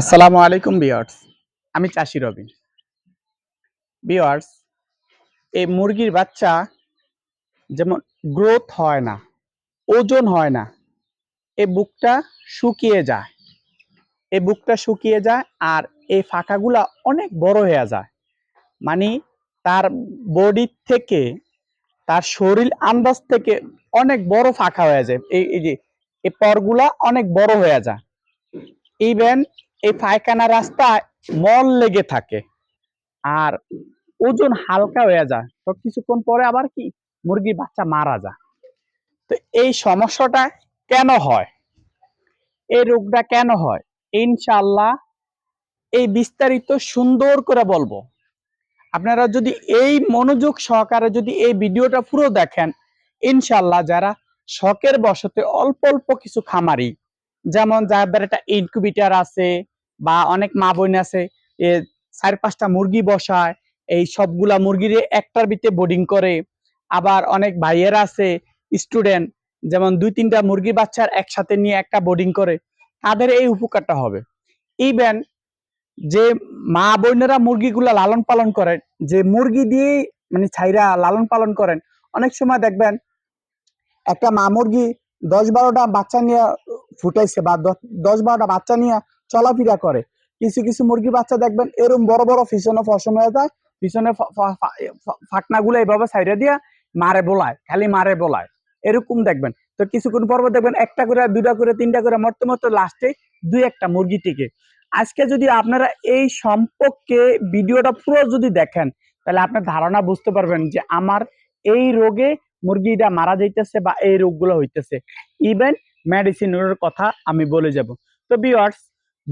আসসালামু আলাইকুম বিয়ার্স আমি চাষি রবিন। বিয়ার্স এই মুরগির বাচ্চা যেমন গ্রোথ হয় না, ওজন হয় না এই বুকটা শুকিয়ে যায়। এই বুকটা শুকিয়ে যায় আর এই ফাঁকাগুলা অনেক বড় হয়ে যায়। মানে তার বডির থেকে, তার শরীর আন্দাজ থেকে অনেক বড় ফাঁকা হয়ে যায়। এই যে, এই পরগুলা অনেক বড় হয়ে যায়। ইভেন এই পায়খানা রাস্তায় মল লেগে থাকে। আর ওজন হালকা হয়ে যায়। তো কিছুক্ষণ পরে আবার কি? মুরগির বাচ্চা মারা যায়। তো এই সমস্যাটা কেন হয়? এই রোগটা কেন হয়? ইনশাল্লাহ এই বিস্তারিত সুন্দর করে বলব। আপনারা যদি এই মনোযোগ সহকারে যদি এই ভিডিওটা পুরো দেখেন ইনশাল্লাহ যারা শখের বসতে অল্প অল্প কিছু খামারি যেমন যাদের একটা ইনকিউবেটার আছে বা অনেক মা বোন আছে চার পাঁচটা মুরগি বসায়, এই সবগুলা মুরগির একটার ভিতরে বোর্ডিং করে। আবার অনেক ভাইয়ের আছে স্টুডেন্ট যেমন দুই তিনটা মুরগি বাচ্চার একসাথে নিয়ে একটা বোর্ডিং করে। তাদের এই উপকারটা হবে। ইভেন যে মা বোনেরা মুরগিগুলা লালন পালন করেন, যে মুরগি দিয়ে মানে ছাইরা লালন পালন করেন, অনেক সময় দেখবেন একটা মা মুরগি দশ বারোটা বাচ্চা নিয়ে ফুটাইছে বা দশ বারোটা বাচ্চা নিয়ে চলাফেরা করে। কিছু কিছু মুরগি বাচ্চা দেখবেন এরকম বড় বড় পিছনে ফসম হয়ে যায়, পিছনে ফাকনা গুলো এইভাবে সাইডে দিয়ে মারে বোলায়, খালি মারে বোলায়। এরকম দেখবেন। তো কিছুক্ষণ পর পর দেখবেন, একটা করে দুটা করে, তিনটা করে, মরতে মরতে লাস্টে দুই একটা মুরগি টিকে। আজকে যদি আপনারা এই সম্পর্কে ভিডিওটা পুরো যদি দেখেন, তাহলে আপনার ধারণা বুঝতে পারবেন যে আমার এই রোগে মুরগিটা মারা যাইতেছে বা এই রোগগুলো হইতেছে। ইভেন মেডিসিনের কথা আমি বলে যাব। তো বিয়ার্স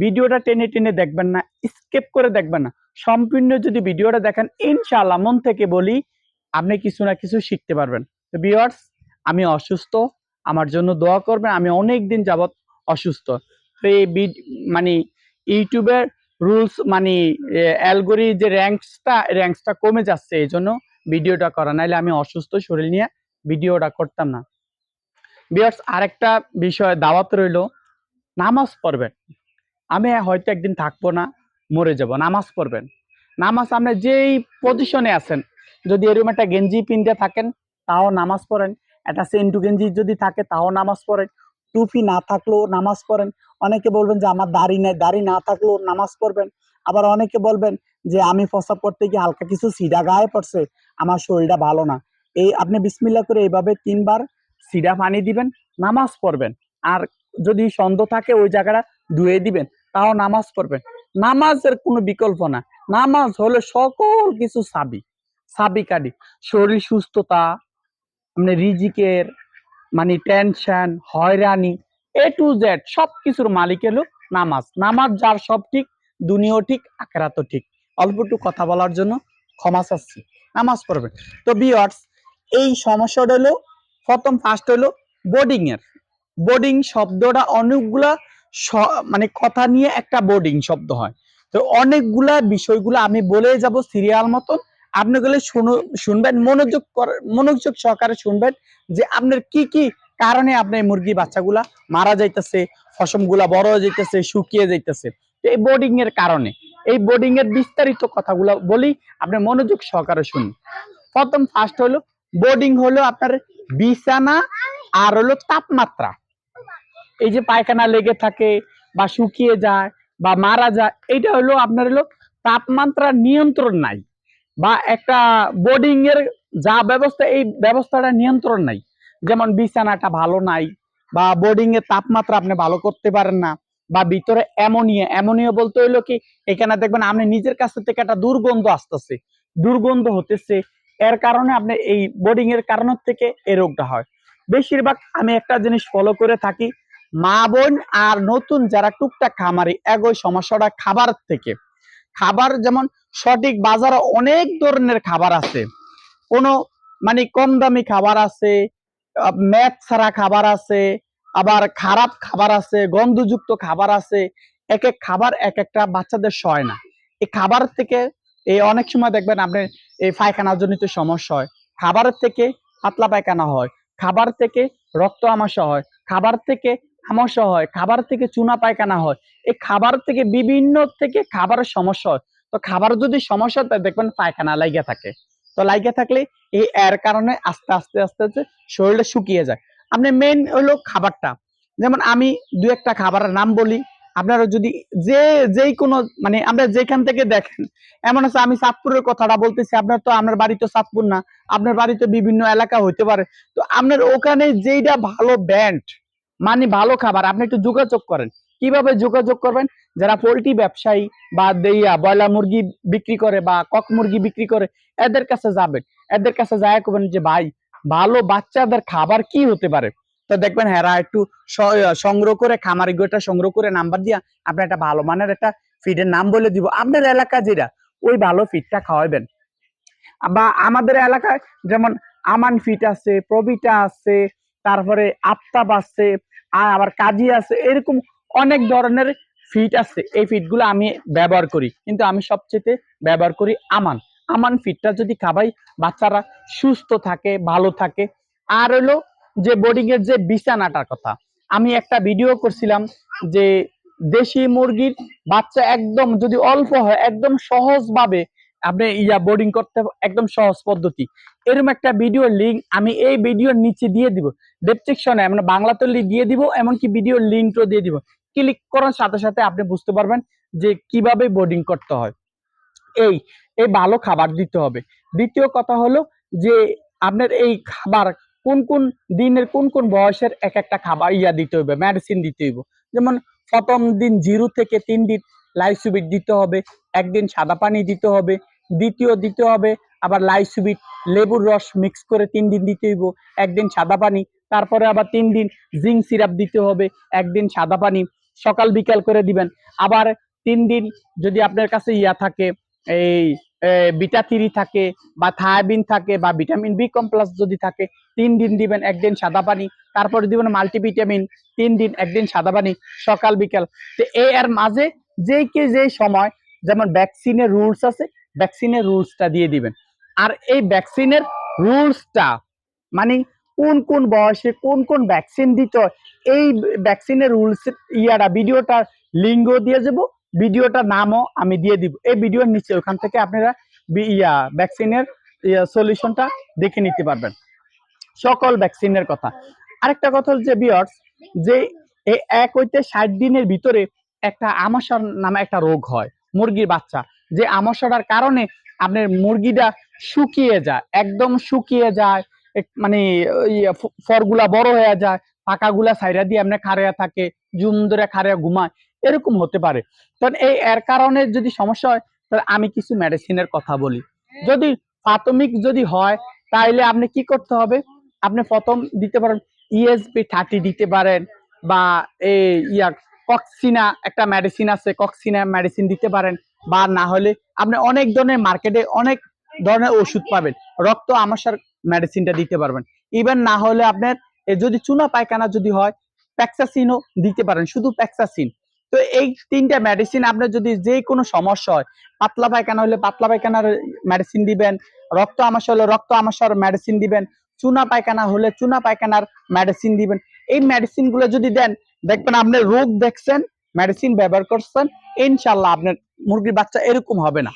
ভিডিওটা টেনে টেনে দেখবেন না স্কিপ করে দেখবেন না। সম্পূর্ণ যদি ভিডিওটা দেখেন, ইনশাআল্লাহ মন থেকে বলি, আপনি কিছু না কিছু শিখতে পারবেন। তো বিয়ার্স আমি অসুস্থ, আমার জন্য দোয়া করবেন, আমি অনেক দিন যাবত অসুস্থ। তো এই ভিড- মানে ইউটিউবের রুলস মানে অ্যালগোরি যে র্যাঙ্কসটা র্যাঙ্কসটা কমে যাচ্ছে এই জন্য ভিডিওটা করা। নাইলে আমি অসুস্থ, শরীর নিয়ে ভিডিওটা করতাম না। বিয়ার্স, আরেকটা বিষয় দাওয়াত রইল, নামাজ পড়বেন। আমি হয়তো একদিন থাকব না, মরে যাব, নামাজ পড়বেন। নামাজ আপনি যেই পজিশনে আছেন, যদি এরকম একটা গেঞ্জি পিনতে থাকেন, তাও নামাজ পড়েন। একটা সেন্টু গেঞ্জি যদি থাকে, তাও নামাজ পড়েন। টুপি না থাকলেও নামাজ পড়েন। অনেকে বলবেন যে, আমার দাড়ি নেই, দাড়ি না থাকলেও নামাজ পড়বেন। আবার অনেকে বলবেন যে, আমি প্রস্রাব করতে গিয়ে হালকা কিছু সিডা গায়ে পড়ছে। আমার শরীরটা ভালো না। এই আপনি বিসমিল্লা করে এইভাবে তিনবার সিডা পানি দিবেন, নামাজ পড়বেন। আর যদি সন্দেহ থাকে, ওই জায়গাটা ধুয়ে দিবেন, তাও নামাজ পড়বেন। নামাজের কোনো বিকল্প না। নামাজ হলো সকল কিছু সাবি সাবি কাডি শরীর সুস্থতা মানে রিজিকের মানে টেনশন, হয়রানি, এ টু জেড সব কিছুর মালিক এলো নামাজ। নামাজ যার সব ঠিক, দুনিয়াও ঠিক, আখেরাতও ঠিক। অল্প একটু কথা বলার জন্য ক্ষমা চাচ্ছি। নামাজ পড়বেন। তো বিয়ার্স এই সমস্যাটা হলো প্রথম ফার্স্ট হলো বোর্ডিং এর। বোর্ডিং শব্দটা অনেকগুলা মানে কথা নিয়ে একটা বোর্ডিং শব্দ হয়। তো অনেকগুলা বিষয়গুলো আমি বলে যাব সিরিয়াল মতন। আপনি গেলে শুনবেন, মনোযোগ মনোযোগ সহকারে শুনবেন যে আপনার কি কি কারণে আপনার মুরগি বাচ্চাগুলা মারা যাইতেছে, ফসমগুলা বড় হয়ে যাইতেছে, শুকিয়ে যাইতেছে। এই বোর্ডিং এর কারণে। এই বোর্ডিং এর বিস্তারিত কথাগুলো বলি, আপনি মনোযোগ সহকারে শুনুন। প্রথম ফার্স্ট হলো বোর্ডিং হলো আপনার বিছানা আর হলো তাপমাত্রা। এই যে পায়খানা লেগে থাকে বা শুকিয়ে যায় বা মারা যায় এটা হলো আপনার হলো তাপমাত্রা নিয়ন্ত্রণ নাই বা একটা বোর্ডিং এর যা ব্যবস্থা, এই ব্যবস্থাটা নিয়ন্ত্রণ নাই। যেমন বিছানাটা ভালো নাই বা বোর্ডিং এর তাপমাত্রা আপনি ভালো করতে পারেন না বা ভিতরে অ্যামোনিয়া অ্যামোনিয়া বলতে হইল কি, এখানে দেখবেন আপনি নিজের কাছ থেকে একটা দুর্গন্ধ আসতেছে। দুর্গন্ধ হতেছে এর কারণে আপনি এই বোর্ডিং এর কারণ থেকে এই রোগটা হয়। বেশিরভাগ আমি একটা জিনিস ফলো করে থাকি, মা বোন আর নতুন যারা টুকটাক খামারি, একই সমস্যাটা খাবার থেকে। খাবার যেমন সঠিক বাজারে অনেক ধরনের খাবার আছে। কোনো মানে কম দামি খাবার আছে ম্যাথ ছাড়া খাবার আছে, আবার খারাপ খাবার আছে, গন্ধযুক্ত খাবার আছে এক এক খাবার এক একটা বাচ্চাদের সয় না। এই খাবার থেকে এই অনেক সময় দেখবেন আপনি এই পায়খানা জনিত সমস্যা হয়। খাবারের থেকে পাতলা পায়খানা হয়, খাবার থেকে রক্ত আমাশা হয়, খাবার থেকে সমস্যা হয়, খাবার থেকে চুনা পায়খানা হয়। এই খাবার থেকে বিভিন্ন থেকে খাবারের সমস্যা হয়। তো খাবার যদি সমস্যা হয় দেখবেন পায়খানা লাইগা থাকে। তো লাইগা থাকলে এই এর কারণে আস্তে আস্তে আস্তে আস্তে শরীরটা শুকিয়ে যায়। আপনি মেন হলো খাবারটা। যেমন আমি দু একটা খাবারের নাম বলি আপনারা যদি যে, যেই কোনো মানে আমরা যেখান থেকে দেখেন, এমন আছে আমি চাঁদপুরের কথাটা বলতেছি, আপনার তো, আপনার বাড়ি তো চাঁদপুর না, আপনার বাড়িতে বিভিন্ন এলাকা হইতে পারে, তো আপনার ওখানে যেইটা ভালো ব্যান্ড মানে ভালো খাবার, আপনি একটু যোগাযোগ করেন। কীভাবে যোগাযোগ করবেন? যারা পোল্ট্রি ব্যবসায়ী বা দেইয়া বয়লা মুরগি বিক্রি করে বা কক মুরগি বিক্রি করে, এদের কাছে যাবেন। এদের কাছে যায় করবেন যে, ভাই, ভালো বাচ্চাদের খাবার কি হতে পারে? তো দেখবেন হ্যাঁ একটু সংগ্রহ করে, খামারি গোটা সংগ্রহ করে নাম্বার দিয়া আপনি একটা ভালো মানের একটা ফিডের নাম বলে দিব। আপনার এলাকা যেটা, ওই ভালো ফিডটা খাওয়াবেন। বা আমাদের এলাকায় যেমন আমান ফিট আছে, প্রবিটা আছে, তারপরে আফতাব আছে, আর আবার কাজী আছে, এরকম অনেক ধরনের ফিট আছে। এই ফিটগুলো আমি ব্যবহার করি। কিন্তু আমি সবচেয়ে ব্যবহার করি আমান। আমান ফিটটা যদি খাবাই, বাচ্চারা সুস্থ থাকে, ভালো থাকে, আর হলো যে বোর্ডিং এর যে বিছানাটার কথা। আমি একটা ভিডিও করছিলাম যে দেশি মুরগির বাচ্চা একদম যদি অল্প হয়, একদম সহজভাবে আপনি ইয়া বোর্ডিং করতে একদম সহজ পদ্ধতি। এরকম একটা ভিডিও লিংক আমি এই ভিডিওর নিচে দিয়ে দিব। ডেসক্রিপশনে মানে বাংলাতে দিয়ে দিব, এমনকি ভিডিওর লিঙ্কও দিয়ে দিব। ক্লিক করার সাথে সাথে আপনি বুঝতে পারবেন যে কীভাবে বোর্ডিং করতে হয়। এই এই ভালো খাবার দিতে হবে। দ্বিতীয় কথা হলো যে আপনার এই খাবার কোন কোন দিনের কোন কোন বয়সের এক একটা খাবার ইয়া দিতে হবে মেডিসিন দিতে হইব। যেমন প্রথম দিন জিরো থেকে তিন দিন লাইসুবিট দিতে হবে, একদিন সাদা পানি দিতে হবে, দ্বিতীয় দিতে হবে, আবার লাইসুবিট লেবুর রস মিক্স করে তিন দিন দিতে হইব, একদিন সাদা পানি, তারপরে আবার তিন দিন জিঙ্ক সিরাপ দিতে হবে, একদিন সাদা পানি, সকাল বিকাল করে দিবেন। আবার তিন দিন যদি আপনার কাছে ইয়া থাকে, এই বিটা থ্রি থাকে বা থায়াবিন থাকে বা ভিটামিন বি কমপ্লাস যদি থাকে, তিন দিন দিবেন একদিন সাদা পানি। তারপরে দিবেন মাল্টিভিটামিন, তিন দিন একদিন সাদা পানি, সকাল, বিকাল। তো এই এর মাঝে যে কে যে সময় যেমন ভ্যাকসিনের রুলস আছে ভ্যাকসিনের রুলসটা দিয়ে দিবেন। আর এই ভ্যাকসিনের রুলসটা মানে কোন কোন বয়সে কোন কোন ভ্যাকসিন দিতে হয়, এই ভ্যাকসিনের রুলস ইয়াটা ভিডিওটা লিঙ্গ দিয়ে যাব ভিডিওটার নামও আমি দিয়ে দিব। এই ভিডিওর নিচে ওখান থেকে আপনারা ইয়া ভ্যাকসিনের সলিউশনটা দেখে নিতে পারবেন। সকল ভ্যাকসিনের কথা। আরেকটা কথা হচ্ছে বিয়ার্স যে এই এক হইতে ষাট দিনের ভিতরে একটা আমাশার নামে একটা রোগ হয়, মুরগির বাচ্চা। যে আমাশাটার কারণে আপনার মুরগিটা শুকিয়ে যায়, একদম শুকিয়ে যায় মানে ফরগুলা বড় হয়ে যায়, পাকাগুলা সাইরা দিয়ে আপনার খাড়িয়া থাকে, জুম ধরে খাড়িয়া ঘুমায়। এরকম হতে পারে। কারণ এই, এর কারণে যদি সমস্যা হয়, তাহলে আমি কিছু মেডিসিনের কথা বলি। যদি প্রাথমিক যদি হয়, তাইলে আপনি কি করতে হবে? আপনি প্রথম দিতে পারেন ইএসপি থার্টি দিতে পারেন বা এই ইয়া কক্সিনা একটা মেডিসিন আছে কক্সিনা মেডিসিন দিতে পারেন। বা না হলে আপনি অনেক ধরনের মার্কেটে অনেক ধরনের ওষুধ পাবেন। রক্ত আমাশার মেডিসিনটা দিতে পারবেন। ইভেন না হলে আপনার যদি চুনা পায়খানা যদি হয় প্যাক্সাসিনও দিতে পারেন। শুধু প্যাক্সাসিন তো এই তিনটা মেডিসিন আপনার যদি যে কোনো সমস্যা হয়, পাতলা পায়খানা হলে পাতলা পায়খানার মেডিসিন দিবেন, রক্ত আমাশা হলে রক্ত আমাশার মেডিসিন দিবেন, চুনা পায়খানা হলে চুনা পায়খানার মেডিসিন দিবেন। এই মেডিসিনগুলো যদি দেন, দেখবেন আপনি রোগ দেখছেন মেডিসিন ব্যবহার করছেন ইনশাল্লাহ আপনার মুরগির বাচ্চা এরকম হবে না।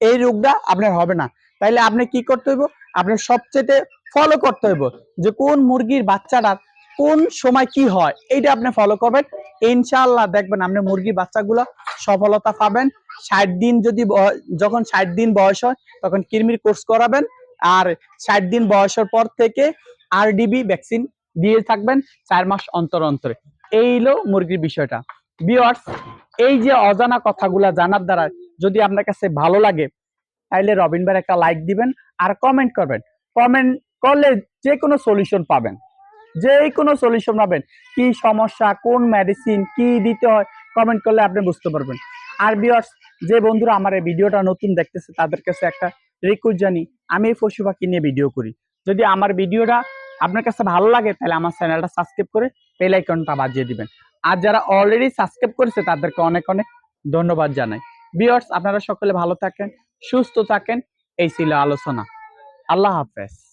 এই রোগটা আপনার হবে না। তাইলে আপনি কি করতে হইব? আপনার সবচেয়ে ফলো করতে হইব যে কোন মুরগির বাচ্চাটার কোন সময় কি হয়, এইটা আপনি ফলো করবেন। ইনশাআল্লাহ দেখবেন আপনি মুরগির বাচ্চাগুলো সফলতা পাবেন। ষাট দিন যদি যখন ষাট দিন বয়স হয়, তখন কৃমির কোর্স করাবেন। আর ষাট দিন বয়সের পর থেকে আরডিবি ভ্যাকসিন দিয়ে থাকবেন চার মাস অন্তর অন্তরে। এই হলো মুরগির বিষয়টা। বিয়ার্স এই যে অজানা কথাগুলা জানার দ্বারা যদি আপনার কাছে ভালো লাগে, তাইলে রবিনবার একটা লাইক দিবেন আর কমেন্ট করবেন। কমেন্ট করলে যে কোনো সলিউশন পাবেন। যে কোনো সলিউশন পাবেন কি সমস্যা, কোন মেডিসিন কি দিতে হয় কমেন্ট করলে আপনি বুঝতে পারবেন। আর বিয়ার্স যে বন্ধুরা আমার এই ভিডিওটা নতুন দেখতেছে, তাদের কাছে একটা রিকোয়েস্ট জানি। আমি এই পশু পাখি নিয়ে ভিডিও করি। যদি আমার ভিডিওটা আপনার কাছে ভালো লাগে, তাহলে আমার চ্যানেলটা সাবস্ক্রাইব করে বেল আইকনটা বাজিয়ে দিবেন। আর যারা অলরেডি সাবস্ক্রাইব করেছে, তাদেরকে অনেক অনেক ধন্যবাদ জানাই। বিয়ার্স আপনারা সকলে ভালো থাকেন, সুস্থ থাকেন। এই ছিল আলোচনা। আল্লাহ হাফেজ।